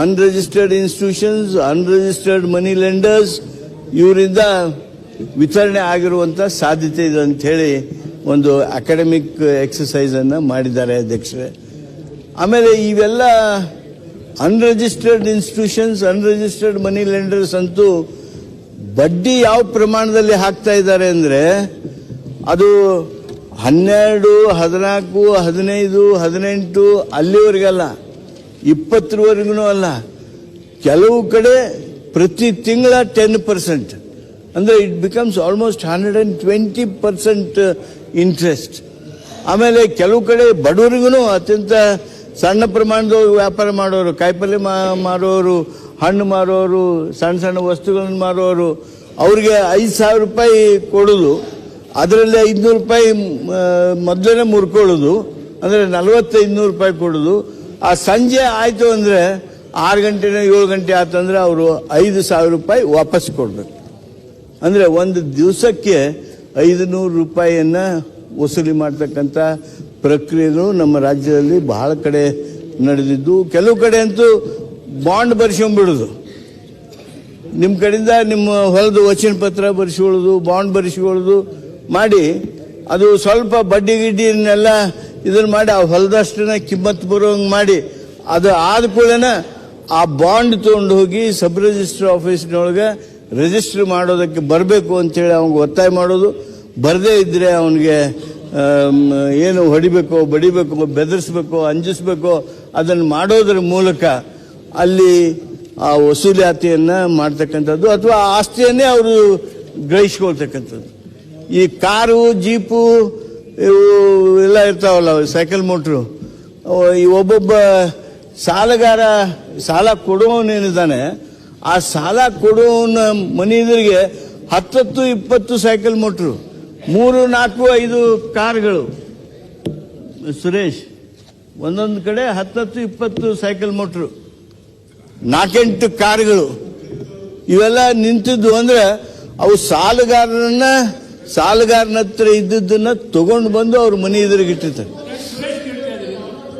Unregistered institutions unregistered money lenders ಇವರಿಂದ ವಿತರಣೆ ಆಗಿರುವಂಥ ಸಾಧ್ಯತೆ ಇದೆ ಅಂತ ಹೇಳಿ ಒಂದು ಅಕಾಡೆಮಿಕ್ ಎಕ್ಸಸೈಸ್ ಅನ್ನ ಮಾಡಿದ್ದಾರೆ ಅಧ್ಯಕ್ಷರೇ. ಆಮೇಲೆ ಇವೆಲ್ಲ unregistered institutions unregistered money lenders ಅಂತೂ ಬಡ್ಡಿ ಯಾವ ಪ್ರಮಾಣದಲ್ಲಿ ಹಾಕ್ತಾ ಇದ್ದಾರೆ ಅಂದರೆ ಅದು ಹನ್ನೆರಡು, ಹದಿನಾಲ್ಕು, ಹದಿನೈದು, ಹದಿನೆಂಟು ಅಲ್ಲಿವರೆಗಲ್ಲ. ಇಪ್ಪತ್ತರವರೆಗೂ ಅಲ್ಲ. ಕೆಲವು ಕಡೆ ಪ್ರತಿ ತಿಂಗಳ ಟೆನ್ ಪರ್ಸೆಂಟ್ ಅಂದರೆ it becomes almost hundred and twenty percent interest ಆಮೇಲೆ ಕೆಲವು ಕಡೆ ಬಡವರಿಗೂ ಅತ್ಯಂತ ಸಣ್ಣ ಪ್ರಮಾಣದ ವ್ಯಾಪಾರ ಮಾಡೋರು ಕಾಯಿಪಲ್ಯ ಮಾರೋರು ಹಣ್ಣು ಮಾರೋರು, ಸಣ್ಣ ಸಣ್ಣ ವಸ್ತುಗಳನ್ನು ಮಾರೋರು, ಅವ್ರಿಗೆ ಐದು ಸಾವಿರ ರೂಪಾಯಿ ಕೊಡೋದು, ಅದರಲ್ಲಿ ಐದುನೂರು ರೂಪಾಯಿ ಮೊದಲೇ ಮುರ್ಕೊಳ್ಳೋದು, ಅಂದರೆ ನಲವತ್ತೈದು ನೂರು ರೂಪಾಯಿ ಕೊಡೋದು ಆ ಸಂಜೆ ಆಯಿತು ಅಂದರೆ ಆರು ಗಂಟೆನ ಏಳು ಗಂಟೆ ಆತಂದ್ರೆ ಅವರು ಐದು ಸಾವಿರ ರೂಪಾಯಿ ವಾಪಸ್ ಕೊಡಬೇಕು. ಅಂದರೆ ಒಂದು ದಿವಸಕ್ಕೆ ಐದು ನೂರು ರೂಪಾಯಿಯನ್ನು ವಸೂಲಿ ಮಾಡ್ತಕ್ಕಂಥ ಪ್ರಕ್ರಿಯೆಗಳು ನಮ್ಮ ರಾಜ್ಯದಲ್ಲಿ ಬಹಳ ಕಡೆ ನಡೆದಿದ್ದು. ಕೆಲವು ಕಡೆ ಅಂತೂ ಬಾಂಡ್ ಬರ್ಸ್ಕೊಂಡ್ಬಿಡೋದು. ನಿಮ್ಮ ಕಡೆಯಿಂದ ನಿಮ್ಮ ಹೊಲದ ವಚನ ಪತ್ರ ಬರೆಸ್ಕೊಳ್ಳೋದು, ಬಾಂಡ್ ಬರೆಸ್ಕೊಳ್ಳೋದು ಮಾಡಿ ಅದು ಸ್ವಲ್ಪ ಬಡ್ಡಿ ಗಿಡ್ಡಿನೆಲ್ಲ ಇದನ್ನ ಮಾಡಿ ಆ ಹೊಲದಷ್ಟನ್ನ ಕಿಮ್ಮತ್ ಬರೋಂಗೆ ಮಾಡಿ, ಅದು ಆದ ಕೂಡಲೇ ಆ ಬಾಂಡ್ ತೊಗೊಂಡು ಹೋಗಿ ಸಬ್ ರಿಜಿಸ್ಟರ್ ಆಫೀಸ್ನೊಳಗೆ ರಿಜಿಸ್ಟರ್ ಮಾಡೋದಕ್ಕೆ ಬರಬೇಕು ಅಂತೇಳಿ ಅವ್ನಿಗೆ ಒತ್ತಾಯ ಮಾಡೋದು. ಬರದೇ ಇದ್ರೆ ಅವನಿಗೆ ಏನು ಹೊಡಿಬೇಕೋ, ಬಡಿಬೇಕೋ, ಬೆದರಿಸ್ಬೇಕೋ, ಅಂಜಿಸ್ಬೇಕೋ, ಅದನ್ನು ಮಾಡೋದ್ರ ಮೂಲಕ ಅಲ್ಲಿ ಆ ವಸೂಲಾತಿಯನ್ನ ಮಾಡ್ತಕ್ಕಂಥದ್ದು ಅಥವಾ ಆಸ್ತಿಯನ್ನೇ ಅವರು ಗ್ರಹಿಸ್ಕೊಳ್ತಕ್ಕಂಥದ್ದು. ಈ ಕಾರು, ಜೀಪು ಇವು ಎಲ್ಲ ಇರ್ತಾವಲ್ಲ, ಸೈಕಲ್ ಮೋಟ್ರು. ಈ ಒಬ್ಬೊಬ್ಬ ಸಾಲಗಾರ ಸಾಲ ಕೊಡುವವನೇನಿದ್ದಾನೆ ಆ ಸಾಲ ಕೊಡುವವನ ಮನೆ ಎದುರಿಗೆ ಹತ್ತತ್ತು, ಇಪ್ಪತ್ತು ಸೈಕಲ್ ಮೋಟ್ರು, ಮೂರು, ನಾಲ್ಕು, ಐದು ಕಾರ್ಗಳು. ಸುರೇಶ್, ಒಂದೊಂದು ಕಡೆ ಹತ್ತತ್ತು, ಇಪ್ಪತ್ತು ಸೈಕಲ್ ಮೋಟ್ರು. ನಾಲ್ಕೆಂಟು ಕಾರ್ಗಳು. ಇವೆಲ್ಲ ನಿಂತಿದ್ದು ಅಂದ್ರೆ ಅವು ಸಾಲಗಾರರನ್ನ ಸಾಲಗಾರನ ಹತ್ರ ಇದ್ದದ್ದನ್ನ ತಗೊಂಡು ಬಂದು ಅವ್ರ ಮನೆ ಎದುರಿಗೆ ಇಟ್ಟಿರ್ತಾರೆ.